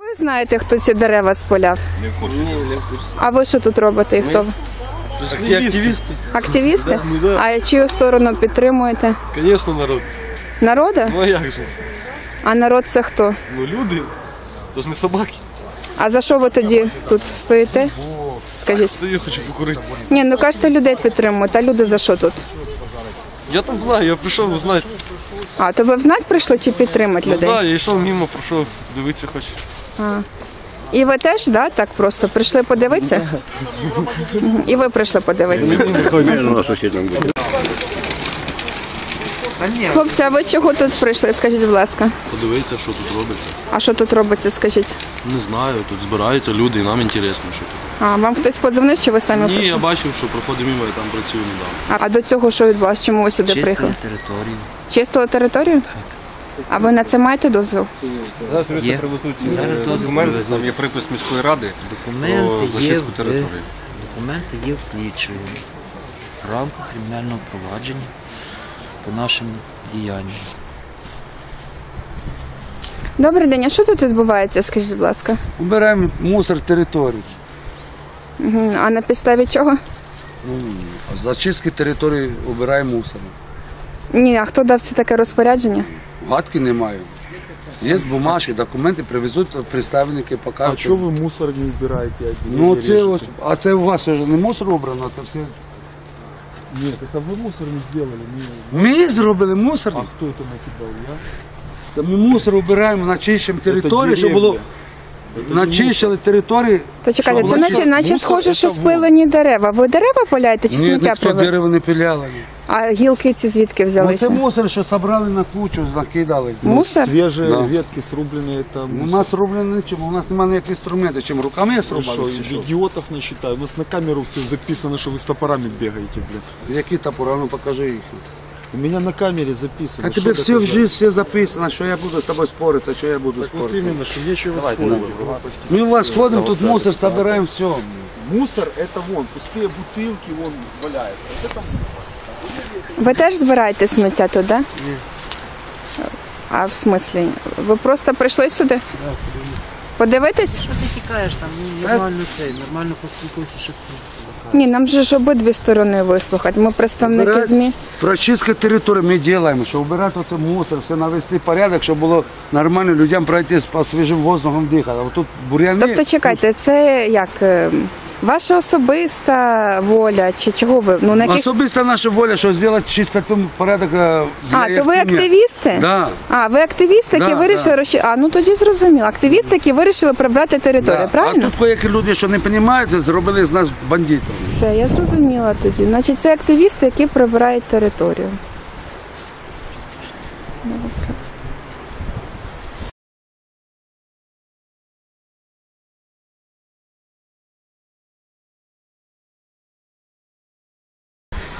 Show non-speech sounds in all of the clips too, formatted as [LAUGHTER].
Ви знаєте, хто ці дерева спаляв? Не в курсі. А ви що тут робите і хто? ви? Активисты. Активісти? Ну да. А чию сторону підтримуєте? Конечно, народ. Народу? Ну а як же? А народ це хто? Ну люди. То ж не собаки. А за що ви тоді тут стоїте? Скажіть. Стою, хочу покурити. Ні, ну кажете, людей підтримують, а люди за що тут? Я там знаю, я прийшов узнати. А, то ви взнать прийшли чи підтримати Ну людей? так, я йшов мимо, пройшов, дивитися хочу. І ви теж, да, так просто прийшли подивитися? [LAUGHS] Мгм. І ви прийшли подивитися. Хлопці, а ви чого тут прийшли? Скажіть, будь ласка. Подивитися, що тут робиться. А що тут робиться, скажіть? Не знаю, тут збираються люди, і нам інтересно, що тут. А вам хтось подзвонив, чи ви самі Ні, прийшли? я бачив, що проходив мимо, я там працюю недавно. А, а до цього що відбулося? Чому ви сюди приїхали? територію. Чистили територію? А ви на це маєте дозвіл? Є. Зараз дозвіл привезуть. Там є припис міської ради про Документи є, зачистку в, території. документи є в слідчої в рамках кримінального провадження по нашим діянням. Добрий день, а що тут відбувається, скажіть, будь ласка? Убираємо мусор території. Мгм. А на підставі чого? Зачистки території убираємо мусор. Ні, а хто дав це таке розпорядження? Гадки немає. Є бумажки, документи привезуть представники, А покажуть. чого ви мусор не збираєте? а Ну це ось, а це у вас вже не мусор убрано, це все. Ні, це ви мусор не зробили. Ні. Ми зробили мусор. А хто це накидав? Я? Це ми мусор обираємо, начищимо територію, щоб було начищили території. То чекайте, це наче, наче Мусор схоже, це що вон. спилені дерева. Ви дерева паляєте чи Ні, сміття ніхто привезли? дерева не пиляли. А гілки ці звідки Ну, взялися? це мусор, що собрали на кучу, накидали. Мусор? Свіжі Да. ветки срублені, це У мусор. нас роблено нічим, у нас немає ніяких інструментів, чим руками Що, зробили. чи що? ідіотів не вважаю. У нас на камеру все записано, що ви з топорами бігаєте, блядь. Які топори, ну покажи їх. У мене на камері записано. А що тебе все в доказати. жизнь все записано, що я буду з тобою споритися, що я буду Так от споритися. іменно, що нічого спорити. Ми у вас ходимо, тут мусор собираємо, все. Мусор это вон, пустые бутылки вон валяются. Ви теж збираєте сміття тут, да? Ні. А в смислі? Ви просто прийшли сюди? Так, Подивитись? Що ти тікаєш там? Ну, нормально це, нормально поспілкуйся, щоб Ні, нам же ж обидві сторони вислухати. Ми представники Убирать. ЗМІ. Прочистка території ми робимо, щоб вбирати оце мусор, все навести порядок, щоб було нормально людям пройти по свіжим воздухом дихати. А тут бур'яни. Тобто, чекайте, це як е, ваша особиста воля, чи чого ви? Ну на яких Особиста наша воля, що зробити чистоту порядок. е, для а, то ви активісти? Да. А, ви активісти, які Да, вирішили да. розчи... А, ну тоді зрозуміло. Активісти, які вирішили прибрати територію, Да. правильно? А тут деякі люди, що не розуміють, зробили з нас бандитів. Все, я зрозуміла тоді. Значить, це активісти, які прибирають територію.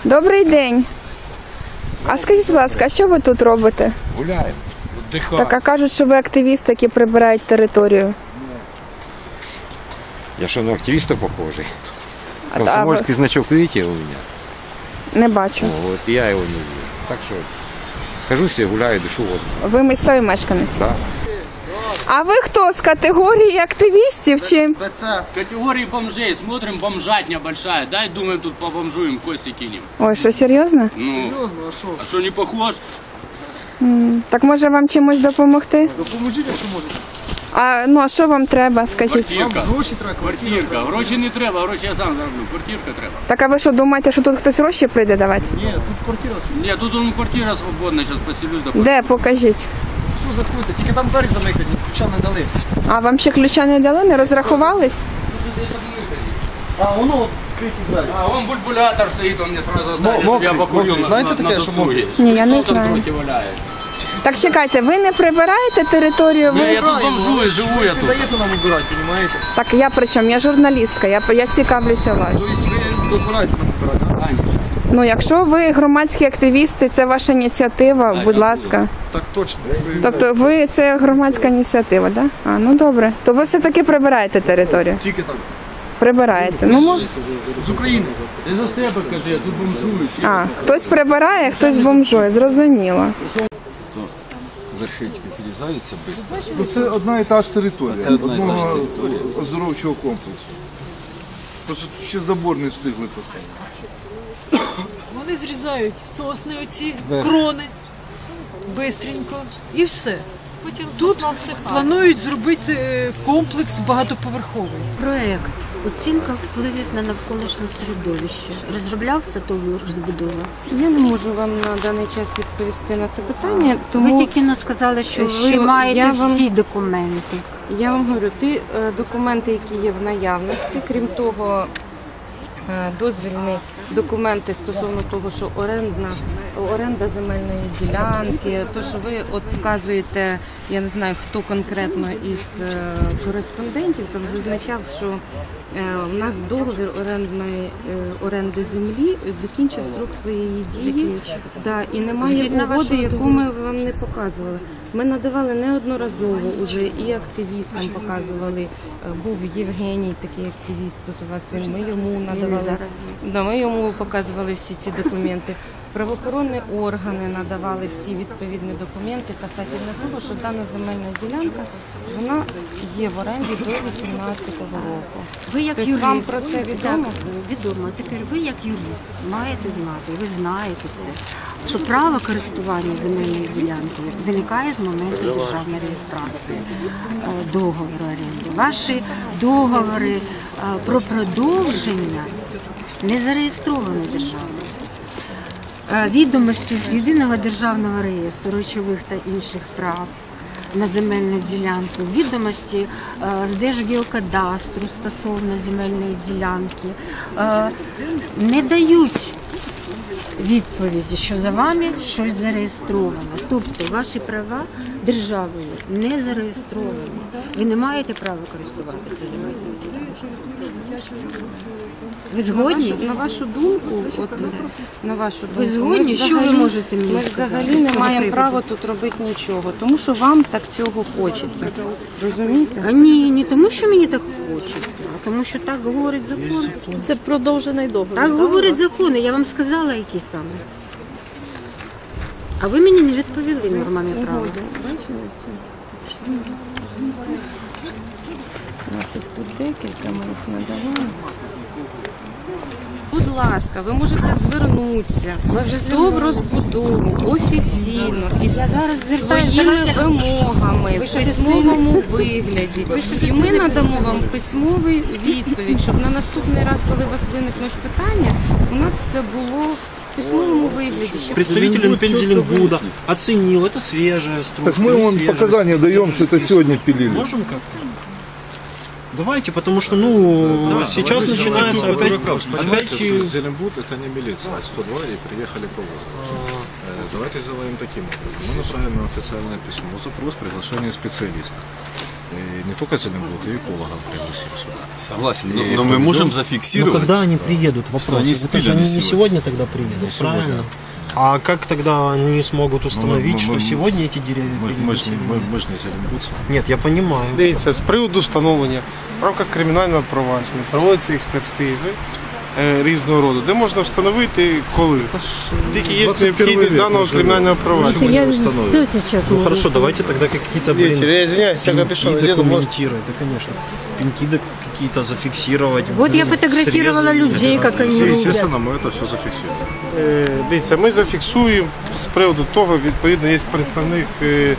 Добрий день. А скажіть, будь ласка, а що ви тут робите? Гуляємо. Так, а кажуть, що ви активісти, які прибирають територію. Я что, на активиста похожий? А, а значок видите у меня? Не бачу. О, Вот я его не вижу. Так что хожу себе, гуляю, дышу воздух. Ви місцевий мешканець. Да. А ви хто з категорії активістів чи Категории бомжей. Смотрим, бомжатня большая. Дай, думаем, тут побомжуем, кости кинем. ой, що серйозно? Ну, а что, не похож? Так може вам чимось допомогти? Допоможіть, якщо можете. А ну а що вам треба? Скажіть. Квартирка. Гроші треба. Квартирка. Гроші не треба, гроші я сам зароблю. Квартирка треба. Так а ви що думаєте, що тут хтось гроші прийде давати? Ні, тут квартира. Ні, тут он квартира свободна, зараз поселюсь. Да Де покажіть? Що заходите? Тільки там двері замикані, ключа не дали. А вам ще ключа не дали, не розрахувались? А, воно от криті двері. А, вон бульбулятор стоит, он мне сразу оставил, мокрый, чтобы я покурил мокрый. на, Знаете на, на такое, что досуге. Не, я не Лицо там знаю. трохи валяет. Так чекайте, ви не прибираєте територію? Не, Ви... я тут бомжую, живу я Не тут. даєте нам убирати, розумієте? Так я при чому? Я журналістка, я, я цікавлюся вас. Тобто ви дозволяєте нам убирати, так? Ну, якщо ви громадські активісти, це ваша ініціатива, будь ласка. Так точно. Тобто ви це громадська ініціатива, так? Да? А, ну добре. То ви все-таки прибираєте територію. Тільки так. Прибираєте. Ну, мож... Ти за себе кажи, я тут бомжую. ще. А, хтось прибирає, хтось бомжує, зрозуміло. Вершечки зрізаються швидко. Ну, це одна і та ж територія. Це одна і та ж одного територія. оздоровчого комплексу. Просто тут ще забор не встигли поставити. Вони зрізають сосни оці, крони, бистренько і все. Тут планують зробити е, комплекс багатоповерховий. Проект оцінка впливів на навколишнє середовище. Розроблявся то розбудова. Я не можу вам на даний час відповісти на це питання, Ви тільки не сказали, що ви маєте я вам- всі документи. я вам говорю, ті е, документи, які є в наявності, крім того, е, дозвільні документи стосовно того, що орендна оренда земельної ділянки, то що ви от вказуєте, я не знаю хто конкретно із е, кореспондентів, там зазначав, що е, у нас договір орендної е, оренди землі закінчив срок своєї дії. Да, і немає угоди, яку ми вам не показували. Ми надавали неодноразово уже і активістам показували. Був Євгеній, такий активіст. Тут у вас він. Ми йому надавали. Да, ми йому показували всі ці документи. Правоохоронні органи надавали всі відповідні документи касательно того, що дана земельна ділянка вона є в оренді до 18-го року. Ви як Тобто юрист, вам про це відомо? Так, відомо. Тепер ви як юрист маєте знати, ви знаєте це, що право користування земельною ділянкою виникає з моменту державної реєстрації е, договору оренди. Ваші договори е, про продовження не зареєстровані державою. Е, Відомості з єдиного державного реєстру речових та інших прав на земельну ділянку, відомості з Держгеокадастру стосовно земельної ділянки не дають відповіді, що за вами щось зареєстровано. Тобто ваші права державою не зареєстровані. Ви не маєте права користуватися земельною. Ви На згодні? вашу, на вашу думку, от на вашу думку, Ви згодні? ми Що ви можете мені Ми взагалі не маємо права тут робити нічого, тому що вам так цього хочеться. Розумієте? А ні, не тому, що мені так хочеться, а тому, що так говорить закон. Це продовжений договір. Так говорить закон, я вам сказала, які саме. А ви мені не відповіли нормами права. У нас їх тут декілька, ми їх надавали Будь ласка, ви можете звернутися хто в розбудову офіційно із своїми вимогами в письмовому вигляді. І ми надамо вам письмовий відповідь, щоб на наступний раз, коли у вас виникнуть питання, у нас все було в письмовому вигляді. Щоб Представитель Пензеленбуда оценил, это свежая стружка. Так мы не вам свежая показания стружка. даем, что это сегодня пилили. Можем как-то? Давайте, потому что, ну, сейчас начинается опять, опять, э, Зеленбуд это не милиция, а 102 и приехали по вызову. Э, Давайте сделаем таким образом. Мы направим официальное письмо, запрос, приглашение специалиста. И не только Зеленбуд, и экологов пригласим сюда. Согласен, но, И но мы можем зафиксировать. когда они приедут, вопрос. они Это же спилили они не сегодня. сегодня тогда приедут, сегодня. правильно? А как тогда они смогут установить, ну, мы, что мы, сегодня эти деревья ми, ми, ми, мешканці Лімбуцька? Ні, я понимаю. Дивіться, с приводу установления, в рамках кримінального провадження проводяться експертизи. різного роду, де можна встановити коли. Тільки є 21 необхідність век даного ми живемо. кримінального провадження. Я все сейчас Ну могу хорошо, давайте тогда какие-то, блин, Дивіться, я извиняюсь, я капюшон пеньки одену, может, документировать, да, конечно. Пеньки да какие-то зафиксировать. Вот я блин, фотографировала срезы, людей, как они рубят. Естественно, мы это все зафиксируем. Е, Дивіться, ми зафіксуємо з приводу того, відповідно, є представник е,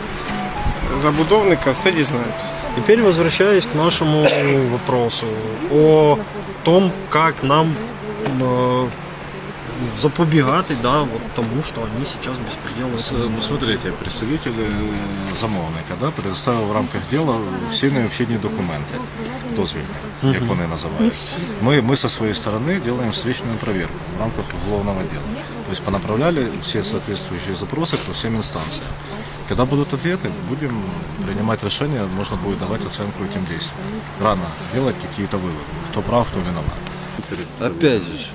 забудовника, все дізнаємося. Теперь возвращаясь к нашему вопросу о том, как нам э, запобігати да, вот тому, что они сейчас беспредел С- Ну, смотрите, представитель е, замовника да, предоставив в рамках діла всі необхідні документи, дозвільні, як вони називаються. Ми, ми со своєї сторони робимо встречную проверку в рамках уголовного дела. То есть понаправляли все соответствующие запросы по всем инстанциям. Когда будут ответы, будем принимать решения, можно будет давать оценку этим действиям. Рано делать какие-то выводы, кто прав, кто виноват. Опять же, ж,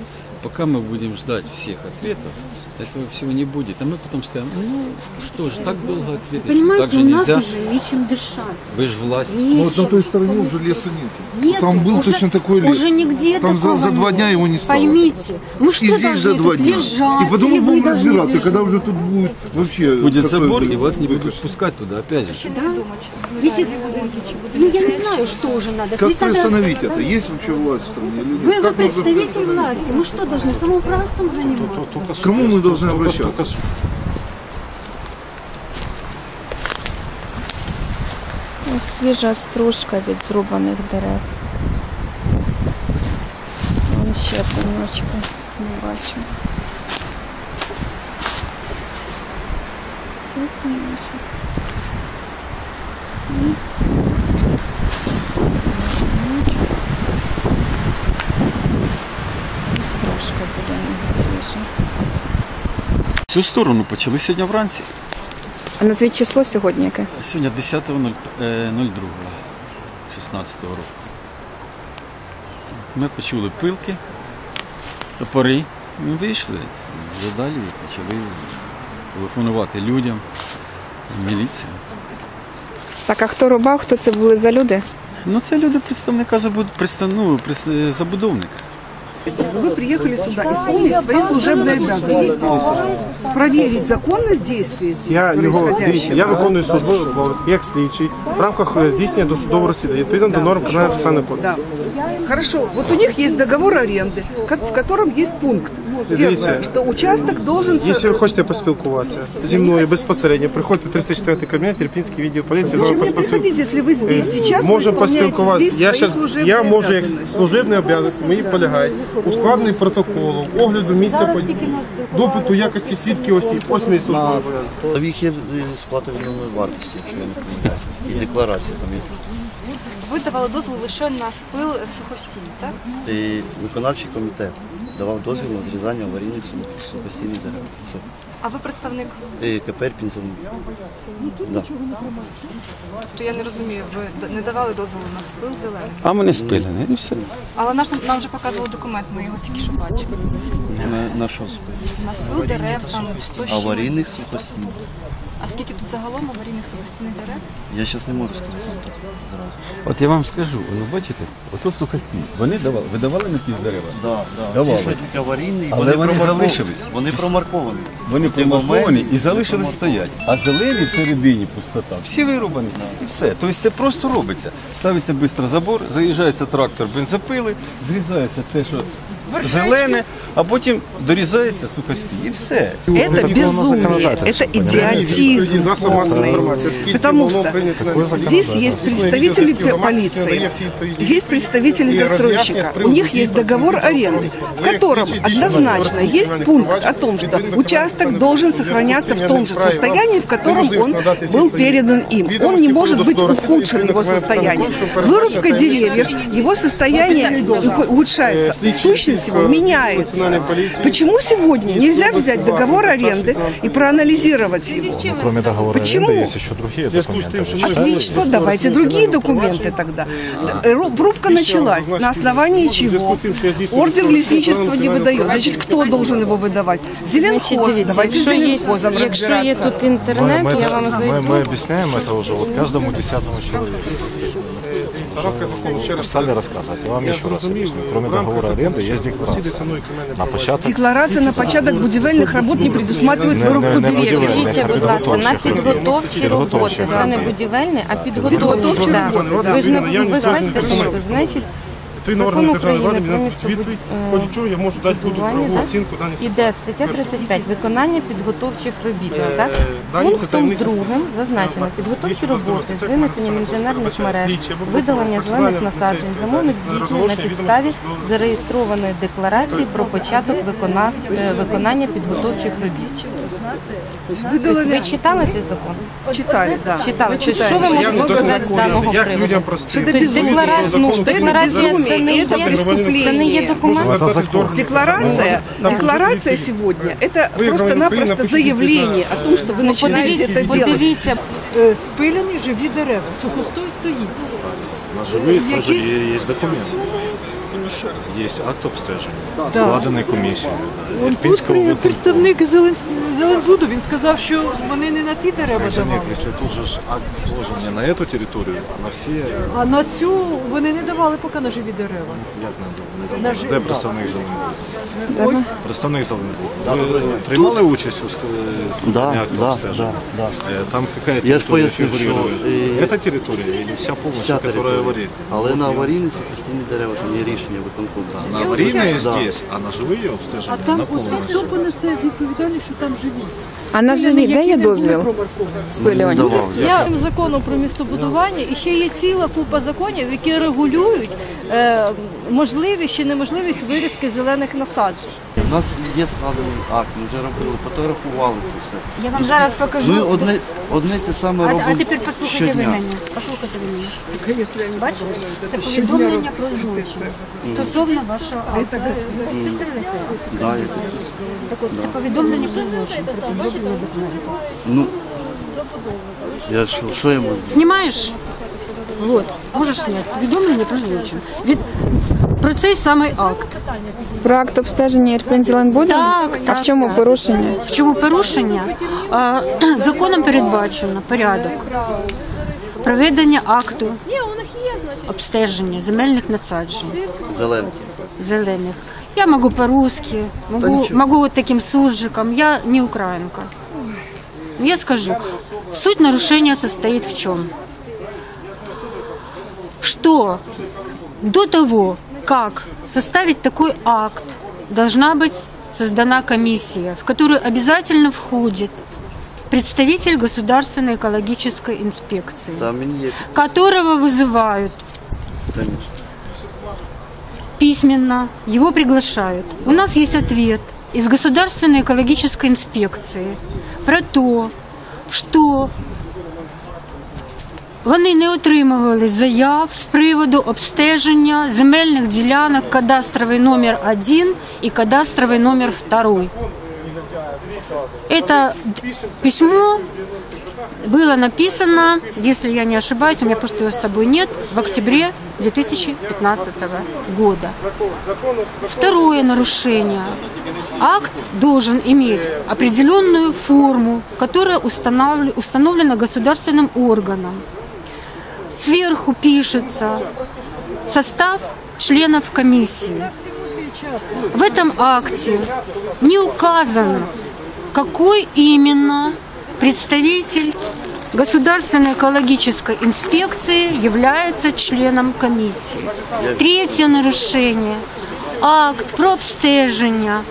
пока мы будем ждать всех ответов, этого всего не будет. А мы потом скажем, ну что ж, так долго ответить, что так Понимаете, же у нас нельзя. уже нечем дышать. Вы же власть. Ну, вот на той стороне уже леса нет. Нет, Там был уже, точно такой лес. Уже нигде Там за, такого за два дня его не стало. Поймите, мы что и здесь за два дня. лежать? и потом будем разбираться, лежать? когда уже тут будет вообще... Будет забор, и вас не будут пускать туда, опять же. Да? Если- Ну, я не знаю, что уже надо. Как приостановить это? Есть вообще власть в стране? Вы, вы представитель власти, мы что должны самоуправством заниматься? К кому мы должны обращаться? Ось свіжа стружка від зрубаних дерев. Вон ще пеньочки. Не бачу. Це пеньочок. Стружка біля нього. Цю сторону почали сьогодні вранці. А назвіть число сьогодні яке? Сьогодні 10.02.16 року. Ми почули пилки, топори. Ми вийшли, вже далі почали телефонувати людям, міліцію. Так, а хто рубав, хто це були за люди? Ну, це люди представника забуд... представ... ну, прис- забудовника. Вы приехали сюда исполнить свои служебные обязанности. Проверить законность действий здесь Я його дивіться, происходящего. я виконую службові обов'язки як слідчий в рамках е, здійснення досудового розслідування відповідно до норм кримінального процесуального кодексу. Да. Хорошо, вот у них есть договор аренды, как- в котором есть пункт. Дивіться. Первое, что участок должен... Якщо ви хочете поспілкуватися зі мною безпосередньо, приходьте в 304 кабінет, Ірпінський відділ поліції, з вами Зачем мне поспілкуємося. приходить, если вы здесь сейчас вы Можемо исполняете поспілкуватися. здесь Я, свои щас, служебные я можу як обязанности? служебні обов'язки мої полягають у складенні протоколу, огляду місця події, допиту якості свідків осіб. Ось мій службовий в їх є сплата відновної вартості, якщо я не помиляю. І декларація там є. Ви давали дозвіл лише на спил сухостійний, так? І виконавчий комітет давав дозвіл на зрізання аварійних сухостійних дерев. Все. А ви представник? І КПР Пінзавод. Да. Тобто я не розумію, ви не давали дозволу на спил зелений. А ми не спилене, і все. Але наш нам вже показували документ, ми його тільки що бачили. На, на що спить? На спил дерев там 100. Аварійних сухостійних. А скільки тут загалом аварійних сухостійних дерев? Я зараз не можу сказати. От я вам скажу, ну бачите, ото сухості. Вони давали, видавали на ті дерева? Да, да. Давали. Ті, тільки аварійні, Але вони вони промарковані. залишились. Вони промарковані. Вони промарковані і залишились стоять. А зелені в середині пустота. Всі вирубані. І все. Тобто це просто робиться. Ставиться швидко забор, заїжджається трактор бензопили, зрізається те, що зелене, а потім дорізається сухості. І все. Это безумие, это идиотизм полный. Потому что здесь есть представители полиции, есть представители застройщика, у них есть договор аренды, в котором однозначно есть пункт о том, что участок должен сохраняться в том же состоянии, в котором он был передан им. Он не может быть ухудшен его состояние. Вырубка деревьев, его состояние улучшается, сущность его меняется. Почему сегодня нельзя взять договор аренды и проанализировать его? Кроме договора Почему? аренды есть еще другие документы. Отлично, давайте другие документы тогда. Э, ру- Рубка началась. На основании чего? Ордер лесничества не выдает. Значит, кто должен его выдавать? Зеленхоз. дивіться, Давайте якщо с є, зеленхозом якщо є разбираться. тут інтернет, мы, я вам мы, зайду. мы объясняем это уже вот каждому десятому человеку. В рамках закону ще раз Стали рассказывать. Я вам Я еще раз зрозумів, объясню. Кроме в рамках договора закону аренды есть ще декларация. ціною кримінальне На початок Декларация на початок будівельних робот не предусматривает Не- вырубку не- не деревьев. будівельних, Дивіться, будь ласка, на підготовчі Підготовчі роботи. Це не будівельні, а підготовчі. Підготовчі Да. роботи, Ви ж не да. ви ж бачите, що тут значить Три Закон державної влади України про мені дадуть відповідь, в чого я можу дати будь правову оцінку даній Іде стаття 35 виконання підготовчих робіт. Так? Е, дані це Пунктом таємниця другим зазначено підготовчі роботи з винесенням інженерних мереж, видалення зелених насаджень, замовник здійснює на підставі зареєстрованої декларації про початок викона- е, виконання підготовчих робіт. Тобто Ви читали цей закон? Читали, да. Читали. Читали. що ви Я можете сказати з даного Як приводу? людям простим? Це Тобто безумие. ну, декларація безумие, це не и є это преступление. Це не є документ. Это закон. Декларация, декларация сегодня это просто-напросто заявление о том, что вы начинаете Подивіться, это делать. подивіться, Спилені живі дерева, сухостой стоїть. На живые Якісь- тоже есть документ. Є акт обстеження, Да. складений комісією. Тут Ірпінського виконкому. представник Зелен- Зеленбуду, він сказав, що вони не на ті дерева Нет, давали. если тут же ж акт сложен не на эту территорию, а на всі, А на цю вони не давали поки на живі дерева. як не На давали. жи- Де представник Зеленбуду? Ось. Представник Зеленбуду. Ви приймали участь у складанні Да, акту да, обстеження? да, Е, Там какая Я ж территория поясню, що, фигурирует? е, Эта территория или вся Вся которая територія. Але на аварійниці постійні дерева, там є рішення виконкому. На аварийные здесь, а на живые А обстежения там на ось полностью. хто понесе відповідальність, що там живі? А на живі, де є дозвіл? Спилювання. Я законом про містобудування і ще є ціла купа законів, які регулюють е, можливість чи неможливість вирізки зелених насаджень. У нас є складений акт, ми вже робили, фотографували це все. Я вам зараз покажу. Ми одне, одне те саме А, робимо а тепер послухайте ви щодня. мене. Послухайте ви мене. Бачите, це повідомлення про злочин стосовно вашого акту. Представляєте? Да, я- Так от, це повідомлення про злочин, про підроблення документів. Ну, я що, що я можу? Знімаєш? Вот, можеш зняти повідомлення про злочин. Від, про цей самий акт. Про акт обстеження Ірпінь Зеленбуду? Так, А так, в чому так. порушення? В чому порушення? А, [CLEARS THROAT] законом передбачено порядок проведення акту обстеження земельних насаджень Зелений. зеленых. Я могу по-русски, могу, ничего. могу вот таким суржиком. Я не украинка. Но Я скажу, суть нарушения состоит в чем? Что до того, как составить такой акт, должна быть создана комиссия, в которую обязательно входит представитель государственной экологической инспекции, Там мені є, которого вызывают звісно. письменно, его приглашают. У нас есть ответ из Государственной экологической инспекции про то, що вони не отримували заяв з приводу обстеження земельних ділянок кадастровий номер 1 і кадастровий номер 2. Это письмо было написано, если я не ошибаюсь, у меня просто его с собой нет, в октябре 2015 года. Второе нарушение. Акт должен иметь определенную форму, которая установлена государственным органом. Сверху пишется состав членов комиссии. В этом акте не указано, какой именно представитель Государственной экологической инспекции является членом комиссии. Третье нарушение. Акт про обстеження.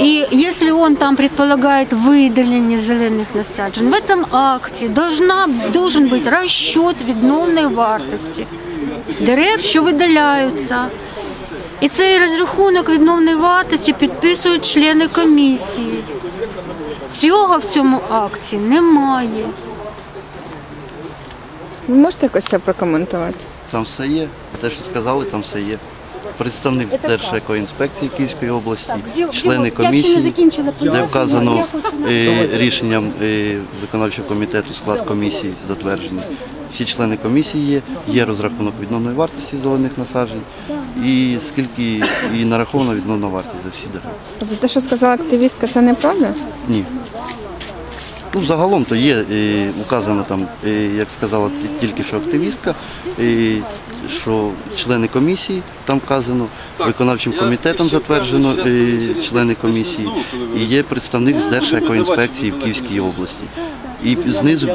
И если он там предполагает выдаление зеленых насаджень, в этом акте должна, должен быть расчет відновної вартості дерев, що видаляються. І цей розрахунок відновної вартості підписують члени комісії. Цього в цьому акті немає. Ви можете якось це прокоментувати? Там все є. Те, що сказали, там все є. Представник Держекоінспекції Київської області, члени комісії, де вказано е, рішенням е, виконавчого комітету склад комісії затверджений. Всі члени комісії є, є розрахунок відновної вартості зелених насаджень і скільки і нарахована відновна вартість за всі дерева. Тобто те, що сказала активістка, це неправда? Ні. Ну, загалом то є е, указано там, е, як сказала тільки що активістка, е, що члени комісії там вказано, виконавчим комітетом затверджено е, члени комісії, і є представник з Держекоінспекції в Київській області. І знизу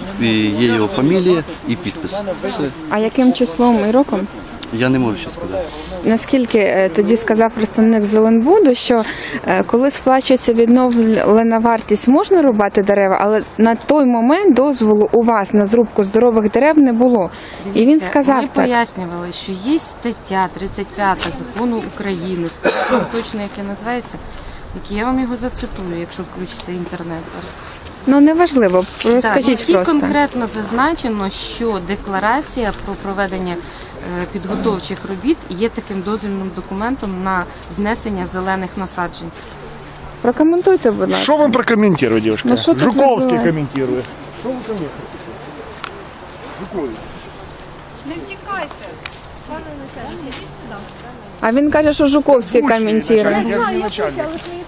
є його фамілія і підпис. Все. А яким числом і роком? Я не можу ще сказати. Наскільки е, тоді сказав представник Зеленбуду, що е, коли сплачується відновлена вартість, можна рубати дерева, але на той момент дозволу у вас на зрубку здорових дерев не було. І він сказав Ми так. пояснювали, що є стаття 35 закону України, скажу точно, яке називається, який я вам його зацитую, якщо включиться інтернет зараз. Ну неважливо, розкажіть так, які просто. конкретно зазначено, що декларація про проведення підготовчих робіт є таким дозвільним документом на знесення зелених насаджень. Прокоментуйте, будь ласка. Що вам прокоментує, девушка? Ну, что тут ви коментуєте? комментирует. Не втікайте. Пане ідіть сюди. А він каже, що Жуковський коментує.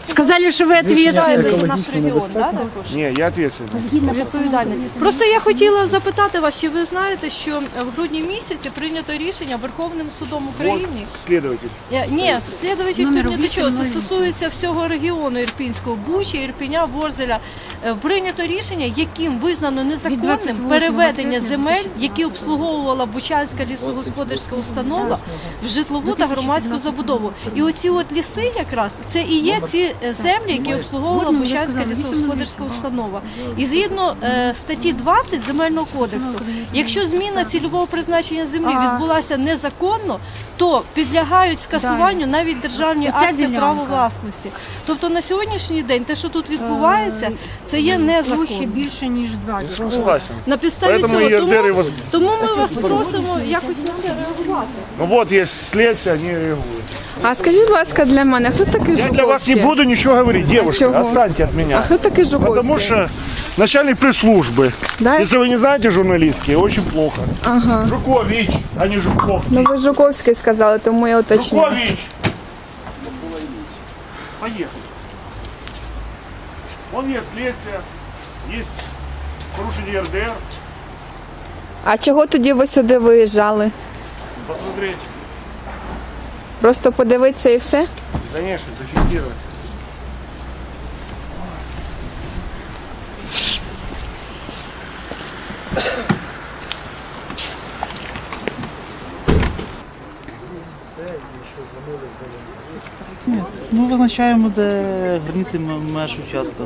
Сказали, що ви відповідальний за наш регіон, да, також? Ні, я відповідальний. Відповідальний. Просто я хотіла запитати вас, чи ви знаєте, що в грудні місяці прийнято рішення Верховним судом України. Слідователь. Я- Ні, слідувачі тут не до чого. Це стосується всього регіону Ірпінського, Бучі, Ірпіня, Ворзеля. Е, Прийнято рішення, яким визнано незаконним переведення земель, які обслуговувала Бучанська лісогосподарська установа в житлову та громадську забудову. І оці от ліси якраз це і є ці е, землі, які обслуговувала Бучанська лісогосподарська установа. І згідно е, статті 20 земельного кодексу, якщо зміна цільового призначення землі відбулася незаконно, то підлягають скасуванню навіть державні акти права власності. Тобто на сьогоднішній день те, що тут відбувається, це є Площа незаконно. більше, ніж два. Согласен. На підставі цього тому, тому ми вас просимо якось на це реагувати. Ну вот есть следствие, они реагуют. А скажіть, будь ласка, для мене, хто такий Я Жуковський? для вас не буду ничего говорить, девушка, чего? отстаньте от меня. А кто такой Жуковский? Потому что начальник пресс-службы. Да? Если вы не знаете журналистские, очень плохо. Ага. Жукович, а не Жуковский. Ну ви Жуковський сказали, тому я уточню. Жукович! Поехали. Вон есть следствие, есть порушение РДР. А чого тоді ви сюди виїжджали? Посмотреть, Просто подивитися і все? конечно, зафиксировать. Ну, визначаємо, де границі меж участка.